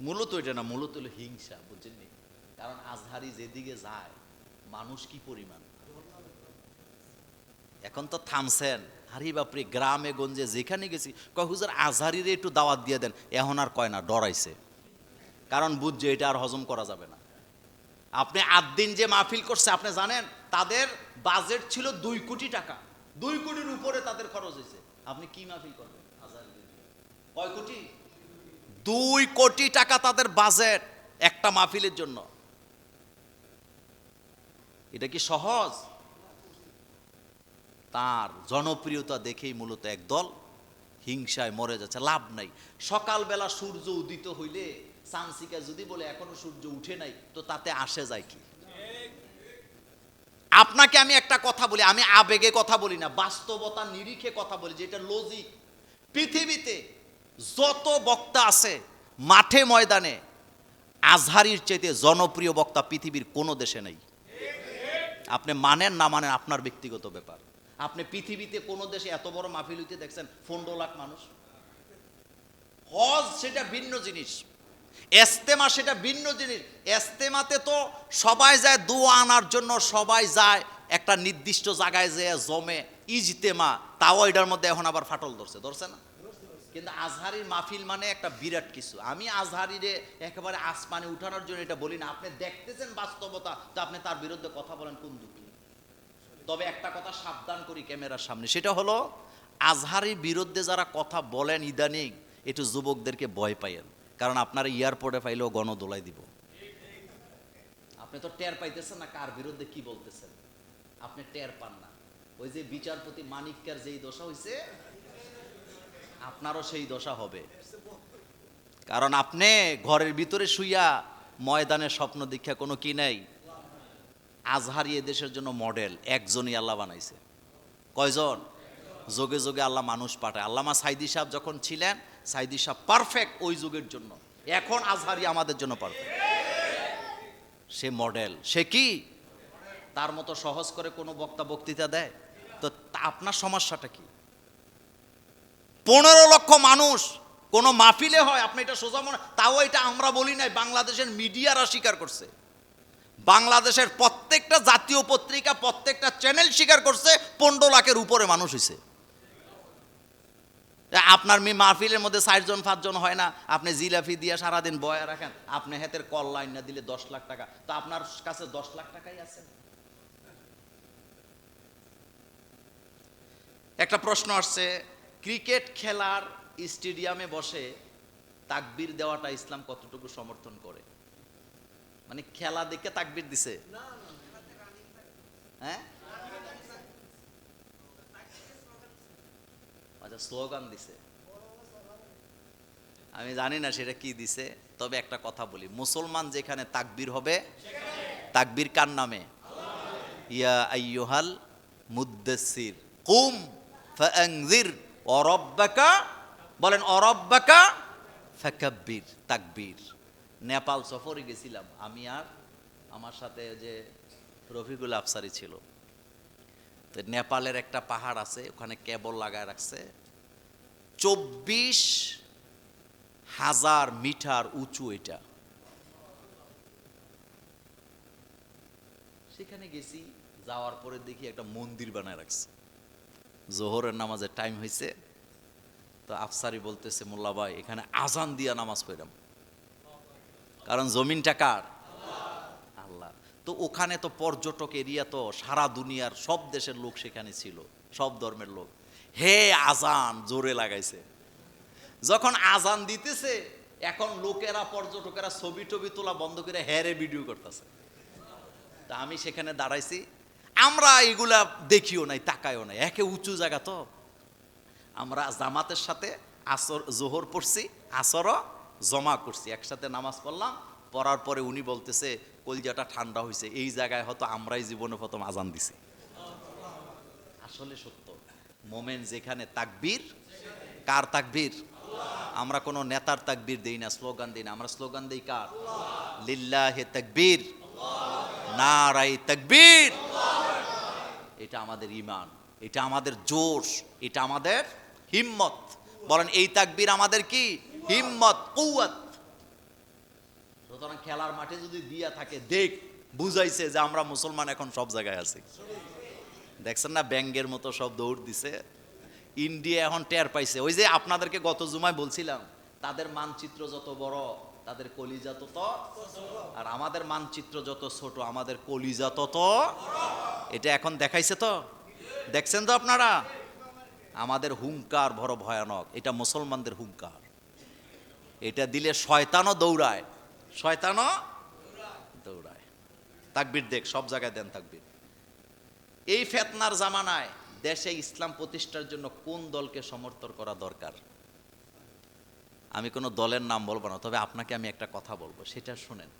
মূলত এটা না, মূলত হলো হিংসা, বুঝছেন নি? কারণ আজহারি যেদিকে যায়, মানুষ কি পরিমাণ? এখন তো থামছেন। হারি বাপরে, গ্রামে, গঞ্জে, যেখানে গেছি, কয়, হুজুর, আজহারিরে একটু দাওয়াত দিয়ে দেন। এখন আর কয় না, ডরাইছে। কারণ বুঝছে এটা আর হজম করা যাবে না। আপনি আট দিন যে মাহফিল করছে, আপনি জানেন, তাদের বাজেট ছিল দুই কোটি টাকা। দুই কোটির উপরে তাদের খরচ হয়েছে। আপনি কি মাহফিল করবেন আজহারিদের? দিয়ে? কয় কোটি? দুই কোটি টাকা তাদের বাজেট একটা মাহফিলের জন্য। এটা কি সহজ? তার জনপ্রিয়তা দেখেই মূলত একদল হিংসায় মরে যাচ্ছে, লাভ নাই। সকালবেলা সূর্য উদিত হইলে সানসিকা যদি বলে, এখনও সূর্য উঠে নাই, তো তাতে আসে যায় কি? আপনাকে আমি একটা কথা বলি, আমি আবেগে কথা বলি না, বাস্তবতা নিরিখে কথা বলি, যেটা লজিক পৃথিবীতে যত বক্তা আছে মাঠে ময়দানে, আজহারির চাইতে জনপ্রিয় বক্তা পৃথিবীর কোনো দেশে নেই। আপনি মানেন না মানেন আপনার ব্যক্তিগত ব্যাপার। আপনি পৃথিবীতে কোনো দেশে এত বড় মাহফিল হইতে দেখছেন, পনেরো লাখ মানুষ। হজ সেটা ভিন্ন জিনিস এস্তেমা সেটা ভিন্ন জিনিস। এস্তেমাতে তো সবাই যায়, দোয়া আনার জন্য সবাই যায়, একটা নির্দিষ্ট জায়গায় যে জমে, ইজতেমা, তাও এটার মধ্যে এখন আবার ফাটল ধরছে ধরছে না? কিন্তু আজহারির মাহফিল মানে একটা বিরাট কিছু। আমি আজহারিরে একেবারে আসমানে উঠানোর জন্য এটা বলি না। আপনি দেখতেছেন বাস্তবতা, তো আপনি তার বিরুদ্ধে কথা বলেন কোন দুঃখী তবে একটা কথা সাবধান করি ক্যামেরার সামনে। সেটা হলো, আজহারির বিরুদ্ধে যারা কথা বলেন ইদানিং, একটু যুবকদেরকে ভয় পাইয়েন। কারণ আপনার এয়ারপোর্টে পাইলেও গণদোলাই দিব। আপনি তো টের পাইতেছেন না কার বিরুদ্ধে কি বলতেছেন। আপনি টের পান না। ওই যে বিচারপতি মানিককার যেই দশা হয়েছে আপনারও সেই দশা হবে। কারণ আপনি ঘরের ভিতরে শুইয়া ময়দানে স্বপ্ন দীক্ষা কোনো কি নাই। আজহারি দেশের জন্য মডেল একজনই আল্লাহ বানাইছে। কয়জন? যোগে যোগে আল্লাহ মানুষ পাঠায়। আল্লামা সাইদি সাহেব যখন ছিলেন, সাইদি সাহেব পারফেক্ট ওই যুগের জন্য। এখন আজহারি আমাদের জন্য পারফেক্ট সে মডেল সে কি? তার মতো সহজ করে কোনো বক্তা বক্তৃতা দেয়? তো আপনার সমস্যাটা কি? পনেরো লক্ষ মানুষ। কোনো মাহফিলে হয়, আপনি এটা সোজা মনে তাও এটা আমরা বলি নাই, বাংলাদেশের মিডিয়ারা স্বীকার করছে। বাংলাদেশের প্রত্যেকটা জাতীয় পত্রিকা, প্রত্যেকটা চ্যানেল স্বীকার করছে, পনেরো লাখের উপরে মানুষ হয়েছে আপনার মি মাহফিলের মধ্যে ষাটজন পাঁচজন হয় না। আপনি জিলাফি দিয়ে সারাদিন বয়া রাখেন, আপনি হাতের কল লাইন না দিলে দশ লাখ টাকা। তো আপনার কাছে দশ লাখ টাকাই আছে। একটা প্রশ্ন আসছে ক্রিকেট খেলার স্টেডিয়ামে বসে তাকবির দেওয়াটা ইসলাম কতটুকু সমর্থন করে? মানে খেলা দেখে তাকবির দিছে? হ্যাঁ? আচ্ছা স্লোগান দিছে। আমি জানি না সেটা কি দিছে তবে একটা কথা বলি। মুসলমান যেখানে তাকবির হবে তাকবির কার নামে? ইয়া আইয়ুহাল মুদ্দাসির কুম ফাআনজির অরব্বাকা, বলেন অরব্বাকা, ফাকাব্বির, তাকবীর। নেপাল সফরে গেছিলাম। আমি আর আমার সাথে যে রফিকুল আফসারি ছিল। তো নেপালের একটা পাহাড় আছে, ওখানে কেবল লাগায় রাখছে। চব্বিশ হাজার মিটার উঁচু এটা। সেখানে গেছি, যাওয়ার পরে দেখি একটা মন্দির বানায় রাখছে। জোহরের নামাজের টাইম হয়েছে তো আফসারি বলতেছে, মোল্লা ভাই, এখানে আজান দিয়া নামাজ পড়লাম কারণ জমিনটা কার? আল্লাহ। তো ওখানে তো পর্যটক এরিয়া তো, সারা দুনিয়ার সব দেশের লোক সেখানে ছিল, সব ধর্মের লোক। হে আজান, জোরে লাগাইছে। যখন আজান দিতেছে, এখন লোকেরা, পর্যটকেরা ছবি টবি তোলা বন্ধ করে হ্যারে ভিডিও করতেছে। তা আমি সেখানে দাঁড়াইছি আমরা এগুলা দেখিও নাই, তাকায়ও নাই। একে উঁচু জায়গা তো। আমরা জামাতের সাথে আসর, জোহর পড়ছি, আসরও জমা করছি। একসাথে নামাজ পড়লাম, পড়ার পরে উনি বলতেছে, কলজাটা ঠান্ডা হয়েছে এই জায়গায় হয়তো আমরাই জীবনে প্রথম আজান দিছি। আসলে সত্য। মোমেন যেখানে তাকবীর, কার তাকবীর? আমরা কোনো নেতার তাকবীর দেই না, স্লোগান দিই না। আমরা স্লোগান দিই কার? লিল্লাহে তাকবীর। নারাই তাকবীর। এটা আমাদের ইমান এটা আমাদের জোশ, এটা আমাদের হিম্মত। বলেন, এই তাকবীর আমাদের কি? হিম্মত কৌয়াত সুতরাং খেলার মাঠে যদি দিয়া থাকে, দেখ, বুঝাইছে যে আমরা মুসলমান এখন সব জায়গায় আছি। দেখছেন না, ব্যাঙ্গের মতো সব দৌড় দিছে। ইন্ডিয়া এখন টের পাইছে। ওই যে আপনাদেরকে গত জুমায় বলছিলাম, তাদের মানচিত্র যত বড় তাদের কলিজা তত, আর আমাদের মানচিত্র যত ছোট, আমাদের কলিজা তত। এটা এখন দেখাইছে তো? দেখছেন তো আপনারা? আমাদের হুঙ্কার বড় ভয়ানক। এটা মুসলমানদের হুঙ্কার। এটা দিলে শয়তানও দৌড়ায়। শয়তানও দৌড়ায়। তাকবির দেখ, সব জায়গায় দেন তাকবির। এই ফেতনার জামানায় দেশে ইসলাম প্রতিষ্ঠার জন্য কোন দলকে সমর্থন করা দরকার? আমি কোনো দলের নাম বলব না, তবে আপনাকে আমি একটা কথা বলব, সেটা শুনেন।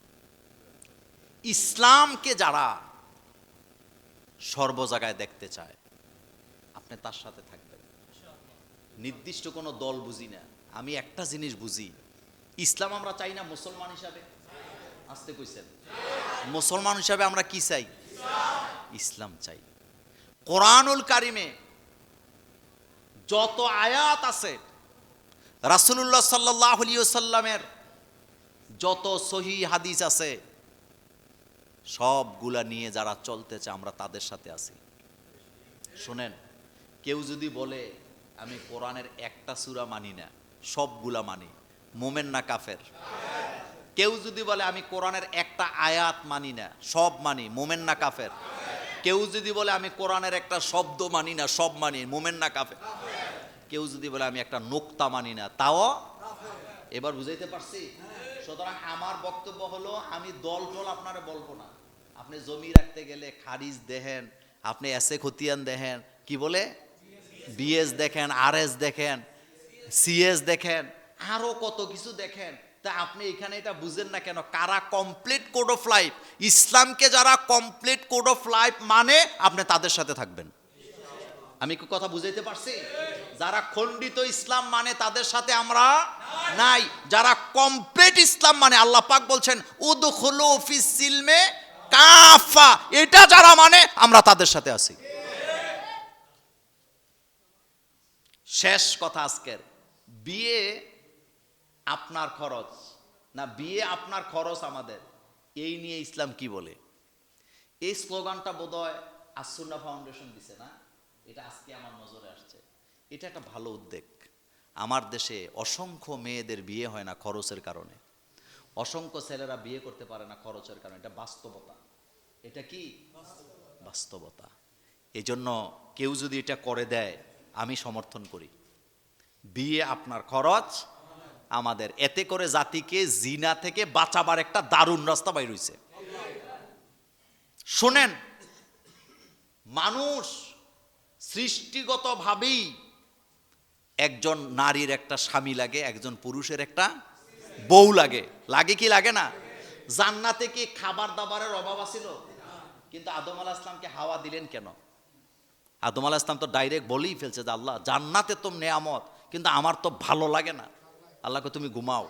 ইসলামকে যারা সর্ব জায়গায় দেখতে চায়, আপনি তার সাথে থাকবেন। নির্দিষ্ট কোনো দল বুঝি না। আমি একটা জিনিস বুঝি, ইসলাম আমরা চাই না মুসলমান হিসাবে? আসতে কইছেন। মুসলমান হিসাবে আমরা কি চাই? ইসলাম চাই। কোরআনুল কারিমে যত আয়াত আছে রাসূলুল্লাহ আলাইহি সাল্লামের যত সহি হাদিস আছে, সবগুলা নিয়ে যারা চলতেছে আমরা তাদের সাথে আছি। শুনেন, কেউ যদি বলে, আমি কোরআনের একটা সুরা মানি না, সবগুলা মানি। মোমেন না কাফের? কেউ যদি বলে, আমি কোরআনের একটা আয়াত মানি না, সব মানি, মোমেন না কাফের? কেউ যদি বলে, আমি কোরআনের একটা শব্দ মানি না, সব মানি, মোমেন না কাফের? কেউ যদি বলে, আমি একটা নোক্তা মানি না, তাও এবার বুঝাইতে পারছি? সুতরাং আমার বক্তব্য হলো, আমি দল টল আপনারা বলব না। আপনি জমি রাখতে গেলে খারিজ দেখেন, আপনি এসে খতিয়ান দেখেন, কি বলে? বিএস দেখেন আর এস দেখেন, সিএস দেখেন, আরও কত কিছু দেখেন। তা আপনি এখানে এটা বুঝেন না কেন? কারা কমপ্লিট কোড অফ লাইফ ইসলামকে যারা কমপ্লিট কোড অফ লাইফ মানে আপনি তাদের সাথে থাকবেন। আমি কি কথা বুঝাইতে পারছি? যারা খণ্ডিত ইসলাম মানে তাদের সাথে আমরা নাই। যারা কমপ্লিট ইসলাম মানে আল্লাহ পাক বলছেন, উদখুলু ফিস সিলমে কাফা। এটা যারা মানে আমরা তাদের সাথে আছি। শেষ কথা আজকের। বিয়ে আপনার খরচ। না, বিয়ে আপনার খরচ আমাদের। এই নিয়ে ইসলাম কি বলে? এই স্লোগানটা বোধহয় আসুন্না ফাউন্ডেশন দিছে না? এটা আজকে আমার এটা একটা ভালো উদ্যোগ। আমার দেশে অসংখ্য মেয়েদের বিয়ে হয় না খরচের কারণে। অসংখ্য ছেলেরা বিয়ে করতে পারে না খরচের কারণে। এটা বাস্তবতা। এটা কি? বাস্তবতা। এই জন্য কেউ যদি এটা করে দেয় আমি সমর্থন করি। বিয়ে আপনার খরচ আমাদের এতে করে জাতিকে জিনা থেকে বাঁচাবার একটা দারুণ রাস্তা বাইর হইছে। শোনেন মানুষ সৃষ্টিগতভাবেই একজন নারীর একটা স্বামী লাগে একজন পুরুষের একটা বউ লাগে। লাগে কি লাগে না? জান্নাতে কি খাবার দাবারের অভাব আছিল? কিন্তু আদম আলাহ ইসলামকে হাওয়া দিলেন কেন? আদম আলাহ ইসলাম তো ডাইরেক্ট বলেই ফেলছে যে আল্লাহ জান্নাতে তো নেয়ামত কিন্তু আমার তো ভালো লাগে না। আল্লাহকে তুমি ঘুমাও।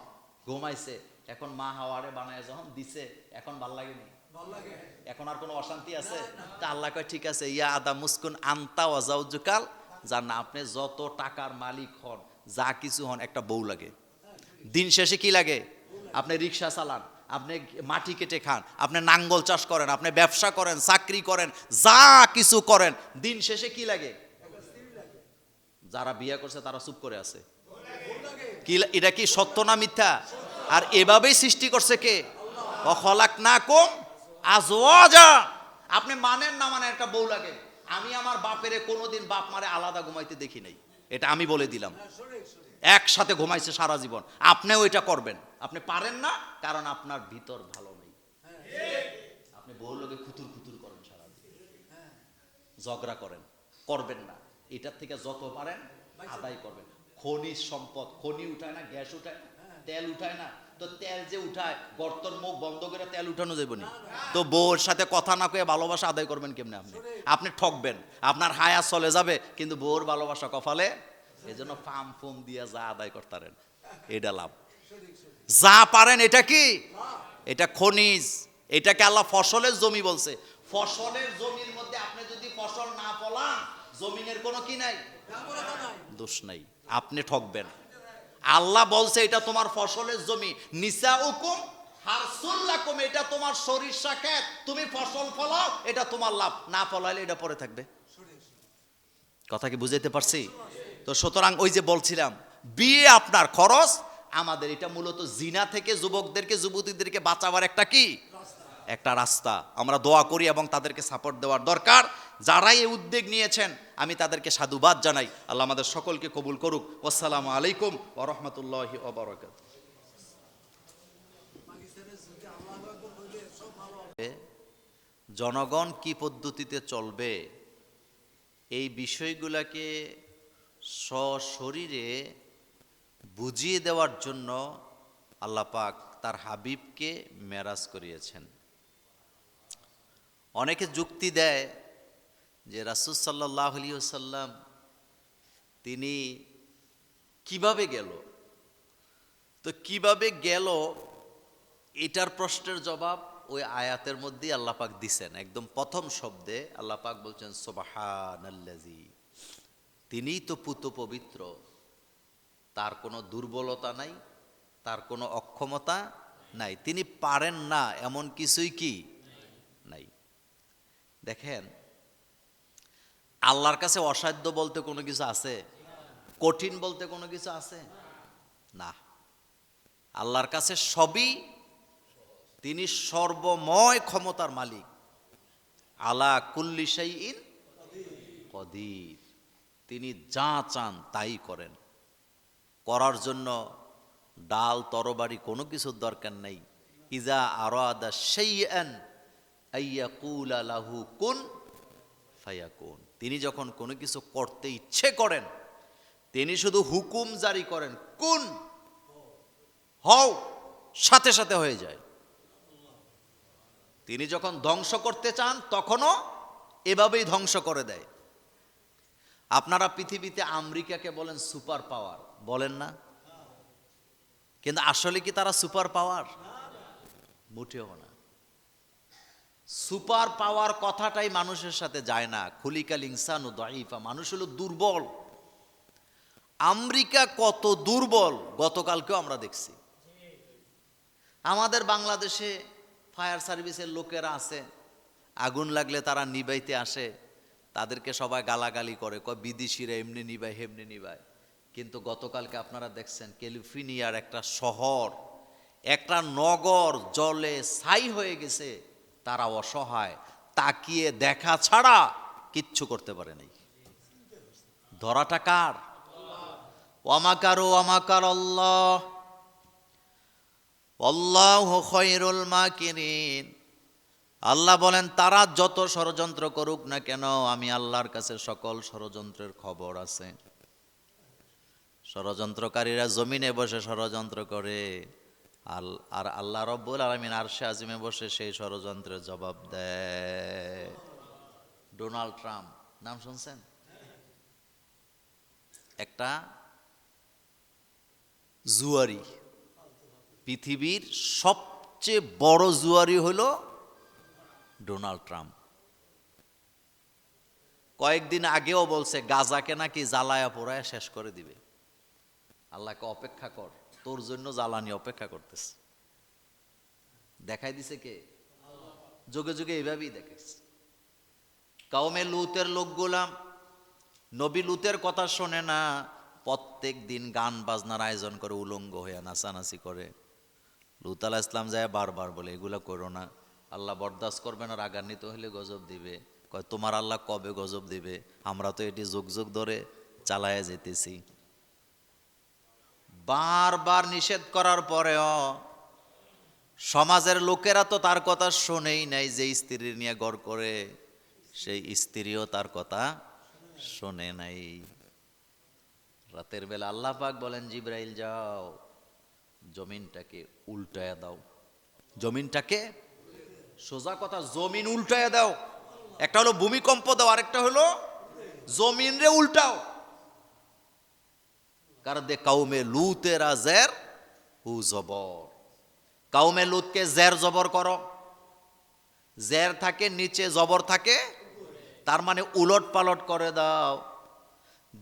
ঘুমাইছে। এখন মা হাওয়ারে বানায় যখন দিছে এখন ভালো লাগেনি? এখন আর কোনো অশান্তি আছে? তা আল্লাহ কয় ঠিক আছে ইয়া আদা মুসকুন আন্তা ওয়াজাউজুকাল যা না আপনি যত টাকার মালিক হন, যা কিছু হন, একটা বউ লাগে। দিন শেষে কি লাগে? আপনি রিক্সা চালান, আপনি মাটি কেটে খান, আপনি নাঙ্গল চাষ করেন, আপনি ব্যবসা করেন, চাকরি করেন, যা কিছু করেন, দিন শেষে কি লাগে? যারা বিয়ে করছে, তারা চুপ করে আছে। কি এটা কি সত্য না মিথ্যা? আর এভাবেই সৃষ্টি করছে কে? অখলাক না কম আজওয়াজা। আপনি মানেন না মানে একটা বউ লাগে। আমি আমার বাপেরে কোনোদিন বাপ মারে আলাদা ঘুমাইতে দেখি নাই। এটা আমি বলে দিলাম। একসাথে ঘুমাইছে সারা জীবন। আপনিও এটা করবেন। আপনি পারেন না কারণ আপনার ভিতর ভালো নেই। আপনি বহু লোকে খুতুর খুতুর করেন সারা জীবন। ঝগড়া করেন। করবেন না। এটার থেকে যত পারেন আদায় করবেন। খনিজ সম্পদ খনি উঠায় না গ্যাস উঠায় না তেল উঠায় না তো তেল যে উঠায়, গর্তর মুখ বন্ধ করে তেল উঠানো যাবে না? তো বউর সাথে কথা না কয়ে ভালোবাসা আদায় করবেন কেমনে আপনি? আপনি ঠকবেন, আপনার হায়া চলে যাবে, কিন্তু বউর ভালোবাসা কপালে এই জন্য ফাম ফুম দিয়ে যা আদায় করতারেন, এটা লাভ। যা পারেন এটা কি? এটা খনিজ, এটাকে আল্লাহ ফসলের জমি বলছে। ফসলের জমির মধ্যে আপনি যদি ফসল না ফলান, জমিনের কোনো কি নাই? দোষ নাই। আপনি ঠকবেন। আল্লাহ বলছে, এটা তোমার ফসলের জমি। নিসা হুকুম হারসুল্লাকুম, এটা তোমার সরিষা ক্ষেত। তুমি ফসল ফলাও, এটা তোমার লাভ। না ফলাইলে এটা পরে থাকবে। কথা কি বুঝাইতে পারছি? তো সুতরাং ওই যে বলছিলাম, বিয়ে আপনার খরচ, আমাদের এটা মূলত জিনা থেকে যুবকদেরকে, যুবতীদেরকে বাঁচাবার একটা কি? একটা রাস্তা। আমরা দোয়া করি এবং তাদেরকে সাপোর্ট দেওয়ার দরকার। যারাই এই উদ্যোগ নিয়েছেন, আমি তাদেরকে সাধুবাদ জানাই। আল্লাহ আমাদের সকলকে কবুল করুক। আসসালামু আলাইকুম ও রহমতুল্লাহ জনগণ কি পদ্ধতিতে চলবে? এই বিষয়গুলোকে সশরীরে বুঝিয়ে দেওয়ার জন্য আল্লাহ পাক তার হাবিবকে মেরাজ করিয়েছেন। অনেকে যুক্তি দেয় যে রাসুল সাল্লাহ সাল্লাম তিনি কীভাবে গেল? তো কীভাবে গেল? এটার প্রশ্নের জবাব ওই আয়াতের মধ্যেই আল্লাহ পাক দিছেন। একদম প্রথম শব্দে আল্লাহ পাক বলছেন সোবাহানাল্লাজি তিনিই তো পুত পবিত্র। তার কোনো দুর্বলতা নাই, তার কোনো অক্ষমতা নাই। তিনি পারেন না এমন কিছুই কি? নাই। দেখেন আল্লাহর কাছে অসাধ্য বলতে কোনো কিছু আছে? কঠিন বলতে কোনো কিছু আছে? না। আল্লাহর কাছে সবই তিনি সর্বময় ক্ষমতার মালিক। আলা কুল্লি ইন কদির। তিনি যা চান তাই করেন। করার জন্য ডাল, তরবারি কোনো কিছুর দরকার নেই। ইজা আরাদা শাইআন আইয়াকুল লাহু কুন ফায়াকুন তিনি যখন কোনো কিছু করতে ইচ্ছে করেন, তিনি শুধু হুকুম জারি করেন, কুন, হও, সাথে সাথে হয়ে যায়। তিনি যখন ধ্বংস করতে চান, তখনও এভাবেই ধ্বংস করে দেয়। আপনারা পৃথিবীতে আমেরিকাকে বলেন সুপার পাওয়ার, বলেন না? কিন্তু আসলে কি তারা সুপার পাওয়ার? মোটেও না। সুপার পাওয়ার কথাটাই মানুষের সাথে যায় না। খুলিকাল ইনসান ও দাইফা মানুষ হলো দুর্বল। আমেরিকা কত দুর্বল, গতকালকেও আমরা দেখছি। আমাদের বাংলাদেশে ফায়ার সার্ভিসের লোকেরা আছে, আগুন লাগলে তারা নিবাইতে আসে, তাদেরকে সবাই গালাগালি করে, কয় বিদেশিরা এমনি নিবায়, হেমনি নিবায়। কিন্তু গতকালকে আপনারা দেখছেন, ক্যালিফোর্নিয়ার একটা শহর, একটা নগর, জলে ছাই হয়ে গেছে। তারা অসহায়, তাকিয়ে দেখা ছাড়া কিচ্ছু করতে পারে নাই। ধরাটা কার? ওয়ামাকারু আল্লাহ আল্লাহ খৈরুল মাকিরিন। আল্লাহ বলেন, তারা যত ষড়যন্ত্র করুক না কেন, আমি আল্লাহর কাছে সকল ষড়যন্ত্রের খবর আছে। ষড়যন্ত্রকারীরা জমিনে বসে ষড়যন্ত্র করে। আর আল্লাহ রব্বুল আলমিন আরশে আজিমে বসে সেই ষড়যন্ত্রের জবাব দেয়। ডোনাল্ড ট্রাম্প, নাম শুনছেন? একটা জুয়ারি। পৃথিবীর সবচেয়ে বড় জুয়ারি হলো ডোনাল্ড ট্রাম্প। কয়েকদিন আগেও বলছে, গাজাকে নাকি জ্বালায়া পোড়ায় শেষ করে দিবে। আল্লাহকে অপেক্ষা কর। তোর জন্য জ্বালানি অপেক্ষা করতেছে। দেখাই দিছে কে? যুগে যুগে এইভাবেই দেখেছে। কাউমে লুতের লোকগুলা নবী লুতের কথা শোনে না, প্রত্যেক দিন গান বাজনার আয়োজন করে, উলঙ্গ হয়ে নাচানাচি করে। লুত আলাহ ইসলাম যায় বারবার বলে, এগুলা করো না। আল্লাহ বরদাস্ত করবে না, রাগান্বিত হলে গজব দিবে। কয়, তোমার আল্লাহ কবে গজব দিবে? আমরা তো এটি যুগ যুগ ধরে চালায়া যেতেছি। বারবার নিষেধ করার পরেও সমাজের লোকেরা তো তার কথা শোনেই নাই যে স্ত্রী নিয়ে গড় করে, সেই স্ত্রীও তার কথা শোনে নাই। রাতের বেলা আল্লাহ পাক বলেন, জিব্রাইল, যাও, জমিনটাকে উল্টায়া দাও। জমিনটাকে সোজা কথা, জমিন উল্টায়া দাও। একটা হলো ভূমিকম্প দাও, আরেকটা হলো জমিন রে উল্টাও। কারণ দে কাউমে লুতেরা জের হু জবর কাউমে লুতকে জের জবর করো জের থাকে নিচে জবর থাকে তার মানে উলট পালট করে দাও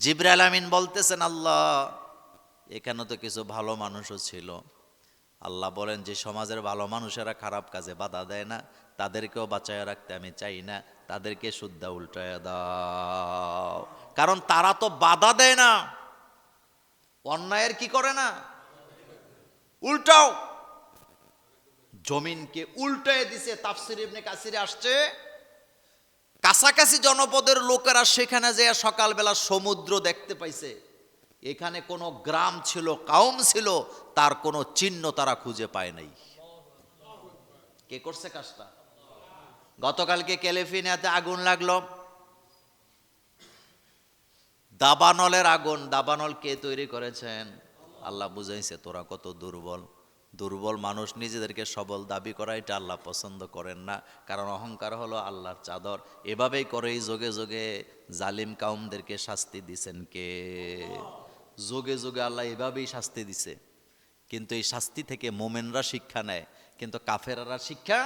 জিব্রাইল আমিন বলতেছেন আল্লাহ এখানে তো কিছু ভালো মানুষও ছিল। আল্লাহ বলেন, যে সমাজের ভালো মানুষেরা খারাপ কাজে বাধা দেয় না, তাদেরকেও বাঁচায় রাখতে আমি চাই না, তাদেরকে শুদ্ধা উল্টায় দাও। কারণ তারা তো বাধা দেয় না। অন্যায়ের কি করে না? উল্টাও। জমিনকে উল্টায় দিছে তাফসির ইবনে কাসিরে আসছে। কাছাকাছি জনপদের লোকেরা সেখানে যে সকালবেলা সমুদ্র দেখতে পাইছে। এখানে কোনো গ্রাম ছিল, কাউম ছিল, তার কোনো চিহ্ন তারা খুঁজে পায় নাই। কে করছে কাজটা? গতকালকে ক্যালিফোর্নিয়াতে আগুন লাগল। দাবানলের আগুন। দাবানল কে তৈরি করেছেন? আল্লাহ বুঝাইছে, তোরা কত দুর্বল। দুর্বল মানুষ নিজেদেরকে সবল দাবি করা, এটা আল্লাহ পছন্দ করেন না। কারণ অহংকার হলো আল্লাহর চাদর। এভাবেই করে এই যোগে যোগে জালিম কাউমদেরকে শাস্তি দিছেন কে? যোগে যোগে আল্লাহ এভাবেই শাস্তি দিছে। কিন্তু এই শাস্তি থেকে মোমেনরা শিক্ষা নেয়, কিন্তু কাফেরারা শিক্ষা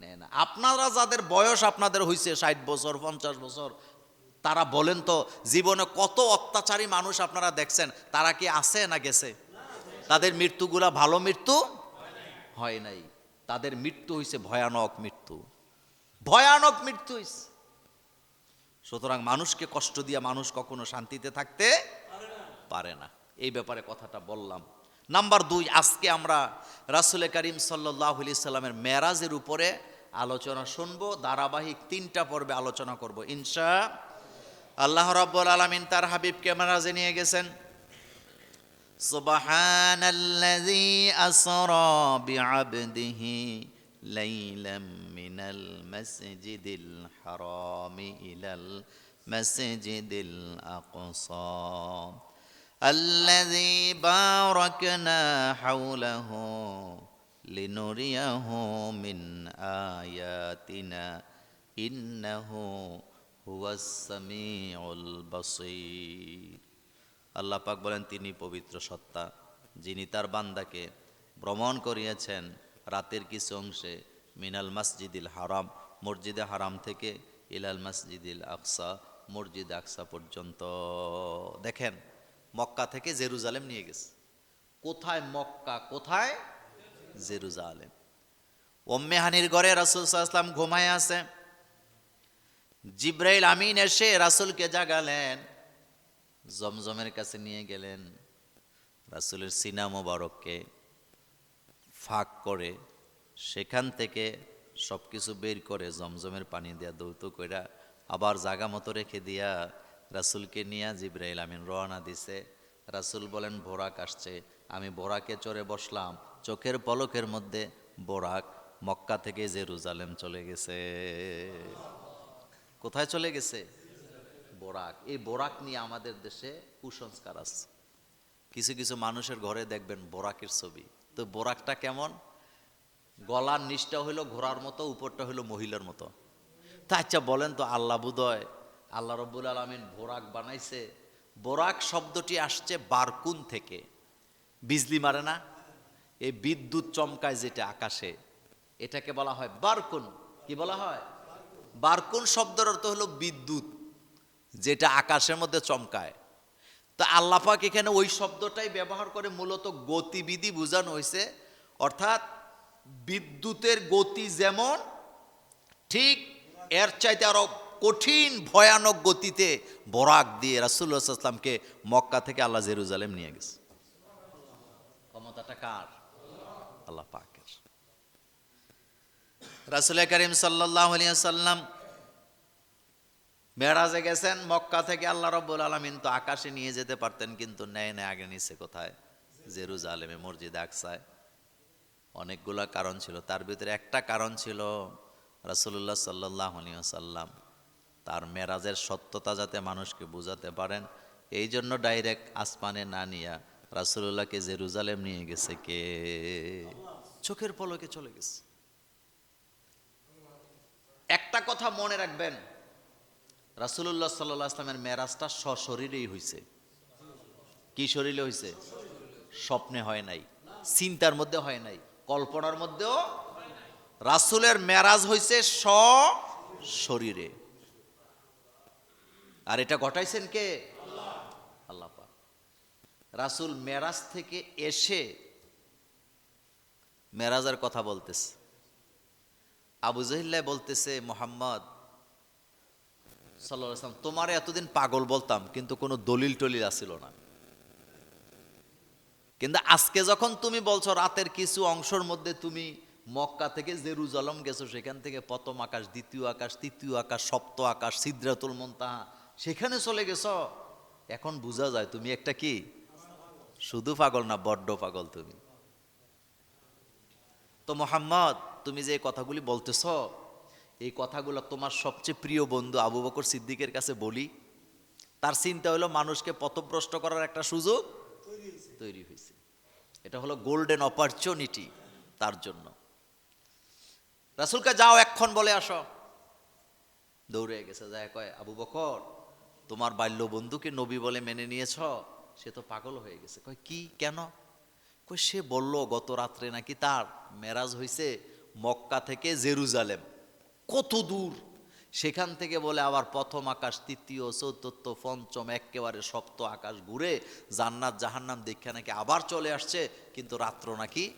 নেয় না। আপনারা যাদের বয়স আপনাদের হইছে ষাট বছর, পঞ্চাশ বছর তারা বলেন তো, জীবনে কত অত্যাচারী মানুষ আপনারা দেখছেন, তারা কি আছে না গেছে? তাদের মৃত্যুগুলা ভালো মৃত্যু? হয় নাই। তাদের মৃত্যু হয়েছে ভয়ানক মৃত্যু। ভয়ানক মৃত্যু হইছে। সুতরাং মানুষকে কষ্ট দিয়ে মানুষ কখনো শান্তিতে থাকতে পারে না। এই ব্যাপারে কথাটা বললাম। নাম্বার দুই, আজকে আমরা রাসুলে করিম সাল্লাহ সাল্লামের মেরাজের উপরে আলোচনা শুনব, ধারাবাহিক তিনটা পর্বে আলোচনা করব। ইনশা আল্লাহ রাব্বুল আলামিন তার হাবিবকে মেরাজে নিয়ে গেছেন سبحان الذي أسرى بعبده ليلا من المسجد الحرام إلى المسجد الأقصى الذي باركنا حوله لنريه من آياتنا إنه আল্লাহ পাক বলেন, তিনি পবিত্র সত্তা, যিনি তার বান্দাকে ভ্রমণ করিয়েছেন রাতের কিছু অংশে মিনাল মসজিদিল হারাম, মসজিদে হারাম থেকে ইলাল মসজিদিল আকসা, মসজিদ আকসা পর্যন্ত। দেখেন, মক্কা থেকে জেরুজালেম নিয়ে গেছে। কোথায় মক্কা? কোথায়? জেরুজালেম। ওম্মেহানির ঘরে রাসুল সাল্লাম ঘুমায় আছে। জিব্রাইল আমিন এসে রাসুলকে জাগালেন, জমজমের কাছে নিয়ে গেলেন, রাসুলের সিনা মোবারককে ফাঁক করে সেখান থেকে সব কিছু বের করে জমজমের পানি দেয়া দৌত কইরা আবার জাগা মতো রেখে দিয়া রাসুলকে নিয়ে জিব্রাইল আমিন রওনা দিছে। রাসুল বলেন বোরাক আসছে। আমি বোরাকে চড়ে বসলাম। চোখের পলকের মধ্যে বোরাক মক্কা থেকে জেরুজালেম চলে গেছে। কোথায় চলে গেছে? বোরাক। এই বোরাক নিয়ে আমাদের দেশে কুসংস্কার আছে। কিছু কিছু মানুষের ঘরে দেখবেন বোরাকের ছবি। তো বোরাকটা কেমন? গলার নিচটা হইল ঘোড়ার মতো, উপরটা হইল মহিলার মতো। তা আচ্ছা বলেন তো আল্লাহ বুদয় আল্লাহ রব্বুল আলমিন বোরাক বানাইছে। বোরাক শব্দটি আসছে বারকুন থেকে। বিজলি মারে না? এই বিদ্যুৎ চমকায় যেটা আকাশে, এটাকে বলা হয় বারকুন। কি বলা হয়? বারকুন শব্দের অর্থ হলো বিদ্যুৎ, যেটা আকাশের মধ্যে চমকায়। তো আল্লাপাক এখানে ওই শব্দটাই ব্যবহার করে মূলত গতিবিধি বোঝানো হয়েছে। অর্থাৎ বিদ্যুতের গতি যেমন, ঠিক এর চাইতে আরও কঠিন, ভয়ানক গতিতে বরাক দিয়ে রাসুল্লাহ আসলামকে মক্কা থেকে আল্লাহ জেরুজালেম নিয়ে গেছে। ক্ষমতাটা কার? আল্লাহ পাকের রাসুল করিম সাল্লাহ সাল্লাম মেরাজে গেছেন, মক্কা থেকে আল্লাহ রব্বুল আলমিন তো আকাশে নিয়ে যেতে পারতেন, কিন্তু নেয় নেয় আগে নিছে কোথায়? জেরুজালেমে, মসজিদ আকসায়। অনেকগুলা কারণ ছিল, তার ভিতরে একটা কারণ ছিল রাসুল্লাহ সাল্লাহ সাল্লাম তার মেরাজের সত্যতা যাতে মানুষকে বুঝাতে পারেন, এই জন্য ডাইরেক্ট আসমানে না নিয়া রাসুল্লাহকে জেরুজালেম নিয়ে গেছে কে? চোখের পলকে চলে গেছে। একটা কথা মনে রাখবেন রাসুল্লাহ সাল্লাহ আসলামের মেরাজটা সশরীরেই হয়েছে কি শরীরে হয়েছে স্বপ্নে হয় নাই, চিন্তার মধ্যে হয় নাই, কল্পনার মধ্যেও রাসুলের মেরাজ হয়েছে স শরীরে আর এটা ঘটাইছেন কে? আল্লাহ রাসুল মেরাজ থেকে এসে মেরাজের কথা বলতেছে। আবু জহিল্লাহ বলতেছে, মোহাম্মদ সাল্লাহ আসলাম তোমার এতদিন পাগল বলতাম, কিন্তু কোনো দলিল টলিল আসিল না। কিন্তু আজকে যখন তুমি বলছো রাতের কিছু অংশের মধ্যে তুমি মক্কা থেকে জেরুজালম গেছো, সেখান থেকে প্রথম আকাশ, দ্বিতীয় আকাশ, তৃতীয় আকাশ, সপ্ত আকাশ, সিদ্রাতুল মন্তাহা, সেখানে চলে গেছ। এখন বোঝা যায় তুমি একটা কি? শুধু পাগল না, বড্ড পাগল তুমি। তো মোহাম্মদ তুমি যে কথাগুলি বলতেছ, এই কথাগুলো তোমার সবচেয়ে প্রিয় বন্ধু আবু বকর সিদ্দিকের কাছে বলি। তার চিন্তা হলো মানুষকে পথভ্রষ্ট করার একটা সুযোগ তৈরি হয়েছে। এটা হলো গোল্ডেন অপরচুনিটি তার জন্য। রাসুলকে যাও এক্ষণ বলে আসো। দৌড়ে গেছে, যায় কয়, আবু বকর, তোমার বাল্য বন্ধুকে নবী বলে মেনে নিয়েছ? সে তো পাগল হয়ে গেছে। কয়, কি? কেন? কই সে বলল, গত রাত্রে নাকি তার মেরাজ হইছে মক্কা থেকে জেরুজালেম। কত দূর? সেখান থেকে বলে আবার প্রথম আকাশ, তৃতীয়, চতুর্থ, পঞ্চম একেবারে সপ্ত আকাশ ঘুরে জান্নাত, জাহান্নাম দীক্ষা নাকি আবার চলে আসছে, কিন্তু রাত্র নাকি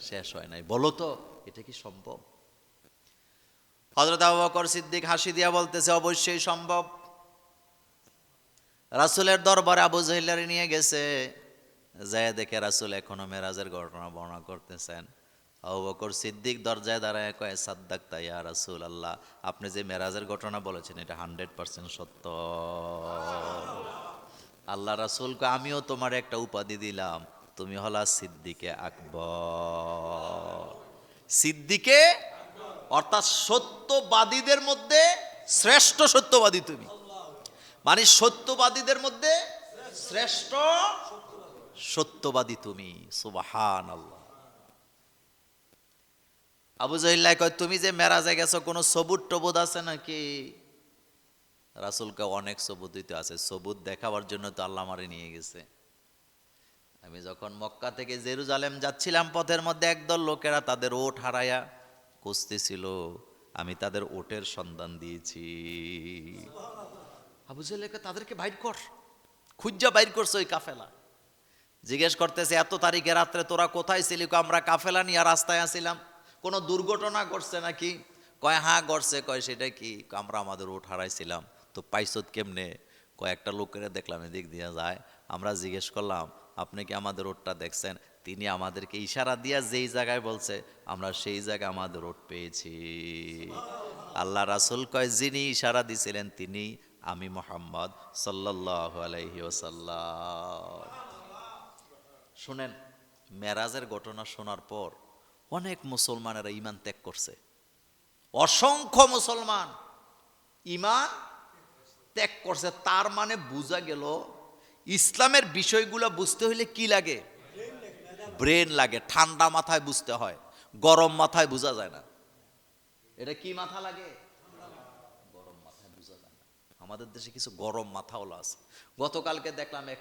শেষ হয় নাই। বলো তো, এটা কি সম্ভব? হজরত আবু বকর সিদ্দিক হাসি দিয়া বলতেছে, অবশ্যই সম্ভব। রাসুলের দরবারে আবু জহিল্লারে নিয়ে গেছে। যায় দেখে রাসুল এখনও মেরাজের ঘটনা বর্ণনা করতেছেন। আবু বকর সিদ্দিক দরজায় দাঁড়ায় কয় সাদ্দাক তাইয়া রাসুল আল্লাহ আপনি যে মেরাজের ঘটনা বলেছেন এটা হান্ড্রেড পার্সেন্ট সত্য। আল্লাহ রাসুল কয়, আমিও তোমার একটা উপাধি দিলাম। তুমি হলা সিদ্দিকে আকবর। সিদ্দিকে অর্থাৎ সত্যবাদীদের মধ্যে শ্রেষ্ঠ সত্যবাদী তুমি। মানে সত্যবাদীদের মধ্যে শ্রেষ্ঠ সত্যবাদী তুমি। সুবাহান আল্লাহ আবু জহিল্লাহ কয়, তুমি যে মেরাজে গেছো, কোনো সবুত টবুত আছে নাকি? রাসুলকে অনেক সবুত দিতে আছে। সবুত দেখাবার জন্য তো আল্লাহ মারে নিয়ে গেছে। আমি যখন মক্কা থেকে জেরুজালেম যাচ্ছিলাম, পথের মধ্যে একদল লোকেরা তাদের ওট হারায়া খুঁজতেছিল। আমি তাদের ওটের সন্ধান দিয়েছি। আবু জেলেকে তাদেরকে বাইর কর। খুঁজা বাইর করছে ওই কাফেলা। জিজ্ঞেস করতেছে, এত তারিখে রাত্রে তোরা কোথায় ছিলি? আমরা কাফেলা নিয়ে রাস্তায় আসিলাম কোনো দুর্ঘটনা ঘটছে নাকি? কয় হ্যাঁ ঘটছে। কয় সেটা কি? আমরা আমাদের ওট হারাইছিলাম। তো পাইছত কেমনে? কয়েকটা লোকেরা দেখলাম এদিক দিয়ে যায়। আমরা জিজ্ঞেস করলাম আপনি কি আমাদের ওটটা দেখছেন? তিনি আমাদেরকে ইশারা দিয়া যেই জায়গায় বলছে আমরা সেই জায়গায় আমাদের ওট পেয়েছি। আল্লাহ রাসুল কয় যিনি ইশারা দিছিলেন তিনি আমি মোহাম্মদ সাল্লাহ আলাইহি ওসাল্লাম শুনেন মেরাজের ঘটনা শোনার পর অনেক মুসলমানেরা ইমান ত্যাগ করছে। অসংখ্য মুসলমান ইমান ত্যাগ করছে। তার মানে বোঝা গেল, ইসলামের বিষয়গুলো বুঝতে হইলে কি লাগে? ব্রেন লাগে, ঠান্ডা মাথায় বুঝতে হয়, গরম মাথায় বোঝা যায় না। এটা কি মাথা লাগে? গরম মাথায় বোঝা যায় না। আমাদের দেশে কিছু গরম মাথাওয়ালা আছে। গতকালকে দেখলাম এক